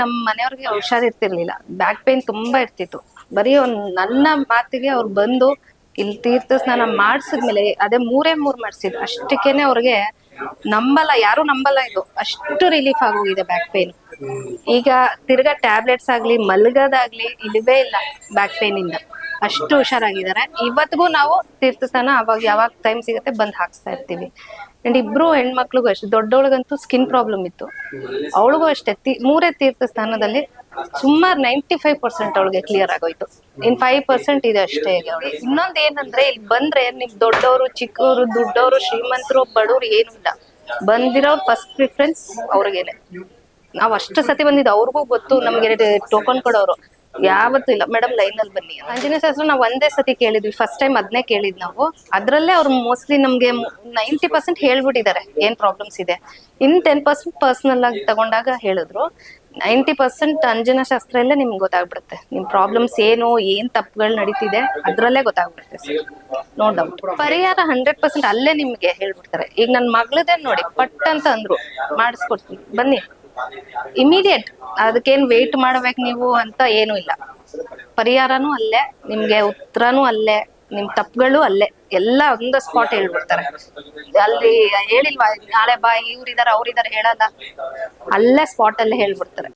ನಮ್ಮ ಮನೆಯವ್ರಿಗೆ ಹುಷಾರಿರ್ತಿರ್ಲಿಲ್ಲ back pain ತುಂಬಾ ಇರ್ತಿತ್ತು. ಬರೀ ಒಂದ್ ನನ್ನ ಮಾತಿಗೆ ಅವ್ರು ಬಂದು ಇಲ್ಲಿ ತೀರ್ಥ ಸ್ನಾನ ಮಾಡಿಸಿದ್ಮೇಲೆ ಅದೇ ಮೂರೇ ಮೂರ್ ಮಾಡಿಸಿದ್ರು. ಅಷ್ಟಕ್ಕೇನೆ ಅವ್ರಿಗೆ ನಂಬಲ್ಲ, ಯಾರು ನಂಬಲ್ಲ ಇದು. ಅಷ್ಟು ರಿಲೀಫ್ ಆಗೋಗಿದೆ ಬ್ಯಾಕ್ ಪೇನ್ ಈಗ ತಿರ್ಗಾ ಟ್ಯಾಬ್ಲೆಟ್ಸ್ ಆಗ್ಲಿ, ಮಲ್ಗದಾಗ್ಲಿ ಇಲ್ವೇ ಇಲ್ಲ ಬ್ಯಾಕ್ ಪೇನ್ ಇಂದ. ಅಷ್ಟು ಹುಷಾರಾಗಿದ್ದಾರೆ. ಇವತ್ತಿಗೂ ನಾವು ತೀರ್ಥಸ್ಥಾನ ಅವಾಗ ಯಾವಾಗ ಟೈಮ್ ಸಿಗುತ್ತೆ ಬಂದ್ ಹಾಕ್ಸ್ತಾ ಇರ್ತೀವಿ. ಅಂಡ್ ಇಬ್ರು ಹೆಣ್ಮಕ್ಳಿಗೂ ಅಷ್ಟೇ ದೊಡ್ಡವಳಿಗಂತೂ ಸ್ಕಿನ್ ಪ್ರಾಬ್ಲಮ್ ಇತ್ತು. ಅವಳಿಗೂ ಅಷ್ಟೇ ಮೂರೇ ತೀರ್ಥಸ್ಥಾನದಲ್ಲಿ ಸುಮಾರು ನೈಂಟಿ ಫೈವ್ ಪರ್ಸೆಂಟ್ ಅವಳಿಗೆ ಕ್ಲಿಯರ್ ಆಗೋಯ್ತು. ಇನ್ ಫೈವ್ ಪರ್ಸೆಂಟ್ ಇದೆ ಅಷ್ಟೇ ಅವ್ಳಿಗೆ ಇನ್ನೊಂದ್ ಏನಂದ್ರೆ, ಇಲ್ಲಿ ಬಂದ್ರೆ ನಿಮ್ ದೊಡ್ಡವರು ಚಿಕ್ಕವರು ದುಡ್ಡವರು ಶ್ರೀಮಂತರು, ಬಡವ್ರು ಏನು ಇಲ್ಲ. ಬಂದಿರೋರು ಫಸ್ಟ್ ಪ್ರಿಫರೆನ್ಸ್ ಅವ್ರಿಗೇನೆ. ನಾವ್ ಅಷ್ಟು ಸತಿ ಬಂದಿದ್ದು ಅವ್ರಿಗೂ ಗೊತ್ತು, ನಮ್ಗೆ ಟೋಕನ್ ಕೊಡೋರು. ಯಾವತ್ತೂ ಇಲ್ಲ. ಮೇಡಮ್ ಲೈನ್ ಅಲ್ಲಿ ಬನ್ನಿ. ಆಂಜನೇಯ ಶಾಸ್ತ್ರ ನಾವು ಒಂದೇ ಸತಿ ಕೇಳಿದ್ವಿ. ಫಸ್ಟ್ ಟೈಮ್ ಅದನ್ನೇ ಕೇಳಿದ್ ನಾವು. ಅದ್ರಲ್ಲೇ ಅವ್ರು ಮೋಸ್ಟ್ಲಿ ನಮ್ಗೆ ನೈಂಟಿ ಪರ್ಸೆಂಟ್ ಹೇಳ್ಬಿಟ್ಟಿದ್ದಾರೆ. ಏನ್ ಪ್ರಾಬ್ಲಮ್ಸ್ ಇದೆ? ಇನ್ ಟೆನ್ ಪರ್ಸೆಂಟ್ ಪರ್ಸನಲ್ ಆಗಿ ತಗೊಂಡಾಗ ಹೇಳಿದ್ರು. ನೈಂಟಿ ಪರ್ಸೆಂಟ್ ಅಂಜನ ಶಾಸ್ತ್ರಲ್ಲೇ ನಿಮ್ಗೆ ಗೊತ್ತಾಗ್ಬಿಡುತ್ತೆ. ನಿಮ್ ಪ್ರಾಬ್ಲಮ್ಸ್ ಏನು, ಏನ್ ತಪ್ಪುಗಳು ನಡೀತಿದೆ, ಅದ್ರಲ್ಲೇ ಗೊತ್ತಾಗ್ಬಿಡುತ್ತೆ ಸರ್. ನೋ ಡೌಟ್ ಪರಿಹಾರ ಹಂಡ್ರೆಡ್ ಪರ್ಸೆಂಟ್ ಅಲ್ಲೇ ನಿಮ್ಗೆ ಹೇಳ್ಬಿಡ್ತಾರೆ. ಈಗ ನನ್ ಮಗಳದೇ ನೋಡಿ, ಪಟ್ ಅಂತ ಅಂದ್ರು. ಮಾಡಿಸ್ಕೊಡ್ತೀನಿ. ಬನ್ನಿ. ಇಮಿಡಿಯೇಟ್ ಅದಕ್ಕೇನು ವೆಯ್ಟ್ ಮಾಡ್ಬೇಕು ನೀವು ಅಂತ ಏನು ಇಲ್ಲ. ಪರಿಹಾರನೂ ಅಲ್ಲೇ, ನಿಮ್ಗೆ ಉತ್ತರನೂ ಅಲ್ಲೇ, ನಿಮ್ ತಪ್ಪುಗಳು ಅಲ್ಲೇ. ಎಲ್ಲ ಒಂದು ಸ್ಪಾಟ್ ಹೇಳ್ಬಿಡ್ತಾರೆ. ಅಲ್ಲಿ ಹೇಳಿಲ್ವಾ, ನಾಳೆ ಬಾ, ಇವ್ರಿದಾರೆ, ಅವ್ರಿದಾರೆ ಹೇಳಲ್ಲ ಅಲ್ಲೇ ಸ್ಪಾಟ್ ಅಲ್ಲೇ ಹೇಳ್ಬಿಡ್ತಾರೆ.